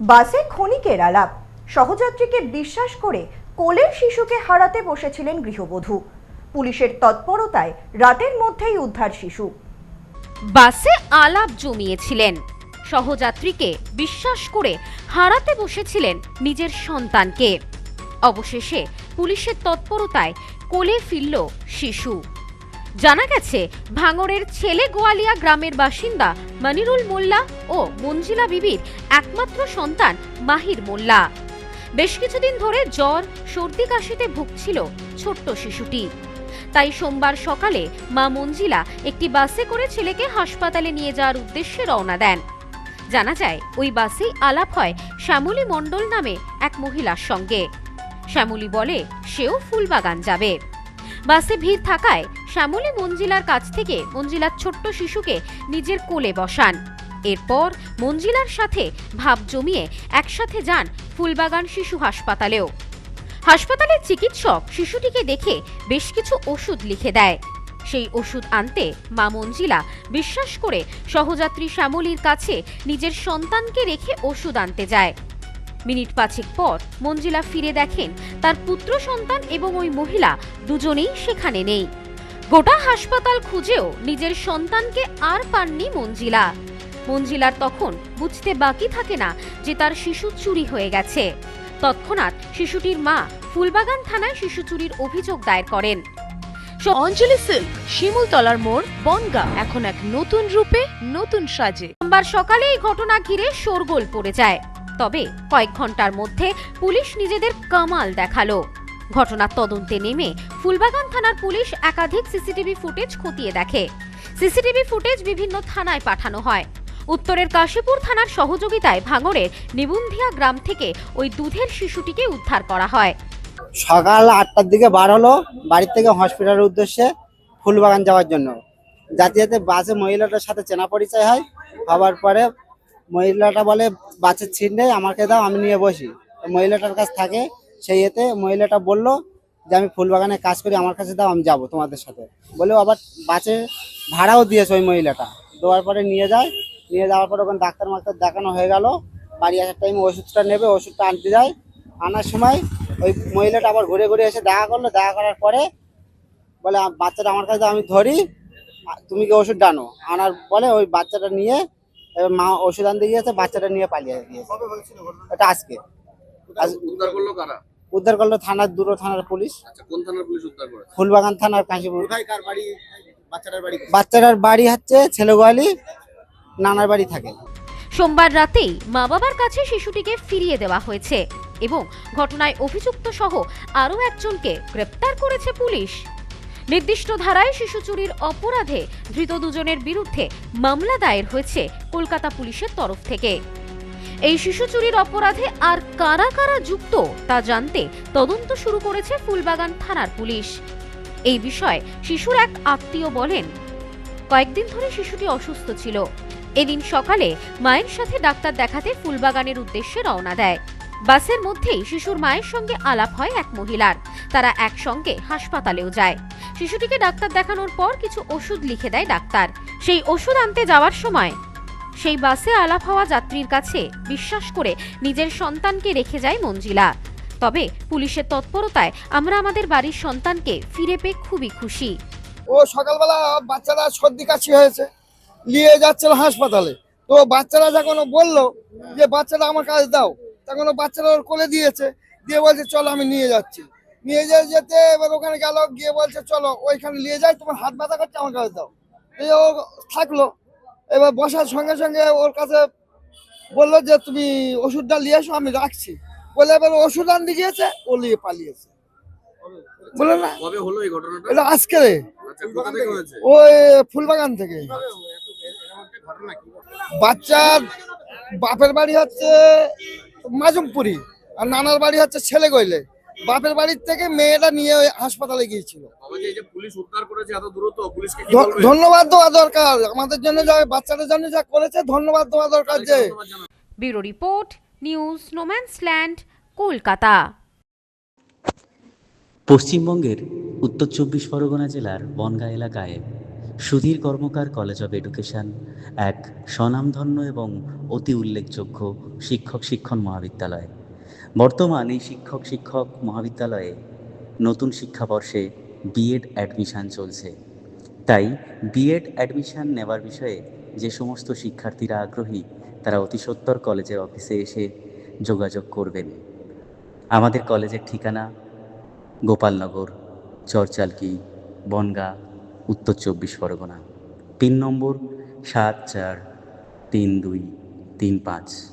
বাসে ক্ষণিকের আলাপ। সহযাত্রীকে বিশ্বাস করে কোলের শিশুকে হারাতে বসেছিলেন গৃহবধূ। পুলিশের তৎপরতায় রাতের মধ্যেই উদ্ধার শিশু। বাসে আলাপ জমিয়েছিলেন। সহযাত্রীকে বিশ্বাস করে হারাতে বসেছিলেন নিজের সন্তানকে। অবশেষে পুলিশের তৎপরতায় কোলে ফিরল শিশু। জানা গেছে, ভাঙড়ের ছেলে গোয়ালিয়া গ্রামের বাসিন্দা মনিরুল মোল্লা ও মঞ্জিলা বিবির একমাত্র সন্তান মাহির মোল্লা। বেশ কিছুদিন ধরে জ্বর, সর্দি কাশিতে ভুগছিল ছোট্ট শিশুটি। তাই সোমবার সকালে মা মঞ্জিলা একটি বাসে করে ছেলেকে হাসপাতালে নিয়ে যাওয়ার উদ্দেশ্যে রওনা দেন। জানা যায়, ওই বাসেই আলাপ হয় শ্যামলী মণ্ডল নামে এক মহিলার সঙ্গে। শ্যামলী বলে, সেও ফুলবাগান যাবে। বাসে ভিড় থাকায় শ্যামলী মঞ্জিলার কাছ থেকে মঞ্জিলার ছোট্ট শিশুকে নিজের কোলে বসান। এরপর মঞ্জিলার সাথে ভাব জমিয়ে একসাথে যান ফুলবাগান শিশু হাসপাতালেও। হাসপাতালের চিকিৎসক শিশুটিকে দেখে বেশ কিছু ওষুধ লিখে দেয়। সেই ওষুধ আনতে মা মঞ্জিলা বিশ্বাস করে সহযাত্রী শ্যামলীর কাছে নিজের সন্তানকে রেখে ওষুধ আনতে যায়। মিনিট পাঁচেক পর মঞ্জিলা ফিরে দেখেন তার পুত্র সন্তান এবং ওই মহিলা দুজনেই সেখানে নেই। গোটা হাসপাতাল খুঁজেও নিজের সন্তানকে আর পাননি মঞ্জিলা। মঞ্জিলার তখন বুঝতে বাকি থাকে না যে তার শিশু চুরি হয়ে গেছে। তৎক্ষণাৎ শিশুটির মা ফুলবাগান থানায় শিশু চুরির অভিযোগ দায়ের করেন। অঞ্জলি সিল্ক শিমুলতলার মোড় বনগা। এখন এক নতুন রূপে নতুন সাজে। সোমবার সকালে এই ঘটনা ঘিরে শোরগোল পড়ে যায়। তবে কয়েক ঘণ্টার মধ্যে পুলিশ নিজেদের কামাল দেখাল। ঘটনার তদন্তে নেমে ফুলবাগান থানার পুলিশ একাধিক সিসিটিভি ফুটেজ খতিয়ে দেখে। সিসিটিভি ফুটেজ বিভিন্ন থানায় পাঠানো হয়। উত্তরের কাশীপুর থানার সহযোগিতায় ভাঙড়ের নিবুন্ধিয়া গ্রাম থেকে ওই দুধের শিশুটিকে উদ্ধার করা হয়। সকাল আটটার দিকে বার হলো বাড়ির থেকে হসপিটালের উদ্দেশ্যে ফুলবাগান যাওয়ার জন্য। যাতে যাতে বাসে মহিলাটার সাথে চেনা পরিচয় হয় হওয়ার পরে মহিলাটা বলে, বাসের ছিট নেই আমাকে দাও, আমি নিয়ে বসি। মহিলাটার কাছ থাকে সেই এতে মহিলাটা বলল যে আমি ফুলবাগানে কাজ করি আমার কাছে দাও আমি যাব তোমাদের সাথে। বলে আবার বাসে ভাড়াও দিয়েছে ওই মহিলাটা। দেওয়ার পরে নিয়ে যায়। নিয়ে যাওয়ার পরে ওখানে ডাক্তার মাক্তার দেখানো হয়ে গেল। বাড়ি আসার টাইমে ওষুধটা নেবে ওষুধটা আনতে যায়। আনার সময় ওই মহিলাটা আবার ঘুরে ঘুরে এসে দেখা করল। দেখা করার পরে বলে বাচ্চাটা আমার কাছে আমি ধরি। তুমি কি ওষুধ ডানো আনার বলে ওই বাচ্চাটা নিয়ে এবার মা ওষুধ আনতে গিয়েছে বাচ্চাটা নিয়ে পালিয়ে গিয়েছে। এটা আজকে। উদ্ধার করল কারা? উদ্ধার করল থানার দুটো থানার পুলিশ। আচ্ছা কোন থানার পুলিশ উদ্ধার করেছে? ফুলবাগান থানার কাশীপুর। বাচ্চাটার বাড়ি হচ্ছে ছেলেগোয়ালি নানার বাড়ি থাকে। সোমবার রাতেই মা বাবার কাছে শিশুটিকে ফিরিয়ে দেওয়া হয়েছে এবং ঘটনায় অভিযুক্ত সহ আরও একজনকে গ্রেপ্তার করেছে পুলিশ। নির্দিষ্ট ধারায় শিশু চুরির অপরাধে ধৃত দুজনের বিরুদ্ধে মামলা দায়ের হয়েছে কলকাতা পুলিশের তরফ থেকে। এই শিশু চুরির অপরাধে আর কারা কারা যুক্ত তা জানতে তদন্ত শুরু করেছে ফুলবাগান থানার পুলিশ। এই বিষয়ে শিশুর এক আত্মীয় বলেন, কয়েকদিন ধরে শিশুটি অসুস্থ ছিল। এদিন সকালে মায়ের সাথে ডাক্তার দেখাতে ফুলবাগানের উদ্দেশ্যে রওনা দেয়। বাসের মধ্যেই শিশুর মায়ের সঙ্গে আলাপ হয় এক মহিলার। তারা একসঙ্গে হাসপাতালেও যায়। শিশুটিকে ডাক্তার দেখানোর পর কিছু ওষুধ লিখে দেয় ডাক্তার। সেই ওষুধ আনতে যাওয়ার সময় সেই বাসে আলাপ হওয়া যাত্রীর কাছে বিশ্বাস করে নিজের সন্তানকে রেখে যায় মঞ্জিলা। তবে পুলিশের তৎপরতায় আমরা আমাদের বাড়ির সন্তানকে ফিরে পেয়ে খুবই খুশি। ও সকালবেলা বাচ্চারা সর্দি কাশি হয়েছে, নিয়ে যাচ্ছিল হাসপাতালে। তো বাচ্চারা যখন বলল যে, বাচ্চারা আমার কাছে দাও। তখন বাচ্চারা ওর কোলে দিয়েছে, দিয়ে বলছে, চলো আমি নিয়ে যাচ্ছি। নিয়ে যেতে যেতে এবার ওখানে গেল, গিয়ে বলছে, চলো ওইখানে নিয়ে যাই, তোমার হাত ব্যথা করছে, আমার কাছে দাও। এই ও থাকল। এবার বসার সঙ্গে সঙ্গে ওর কাছে বলল যে তুমি ওষুধটা নিয়ে এসো আমি রাখছি। বলে এবার ওষুধ আনতে গিয়েছে ও নিয়ে পালিয়েছে। বলে না। এটা আজকে। আচ্ছা ওই ফুলবাগান থেকে। বাচ্চার বাপের বাড়ি হচ্ছে মাজমপুরি আর নানার বাড়ি হচ্ছে ছেলে গইলে বাপের বাড়ির থেকে মেয়েটা নিয়ে ওই হাসপাতালে গিয়েছিল। বাবা যে এই যে পুলিশ উদ্ধার করেছে এত দূরত্ব পুলিশকে কি ধ- বলবে ধন্যবাদ দেওয়া দরকার। আমাদের জন্য যা বাচ্চাদের জন্য যা করেছে ধন্যবাদ দেওয়া দরকার যে। Bureau report news no man's land Kolkata. পশ্চিমবঙ্গের উত্তর চব্বিশ পরগনা জেলার বনগাঁ এলাকায় Sudhir Karmakar college of education এক স্বনামধন্য এবং অতি উল্লেখযোগ্য শিক্ষক শিক্ষণ মহাবিদ্যালয়। বর্তমান এই শিক্ষক শিক্ষক মহাবিদ্যালয়ে নতুন শিক্ষাবর্ষে বিএড অ্যাডমিশন চলছে। তাই বিএড অ্যাডমিশান নেওয়ার বিষয়ে যে সমস্ত শিক্ষার্থীরা আগ্রহী, তারা অতি সত্বর কলেজের অফিসে এসে যোগাযোগ করবেন। আমাদের কলেজের ঠিকানা গোপালনগর, চরচালকি, বনগাঁ, উত্তর চব্বিশ পরগনা। পিন নম্বর সাত চার তিন দুই তিন পাঁচ।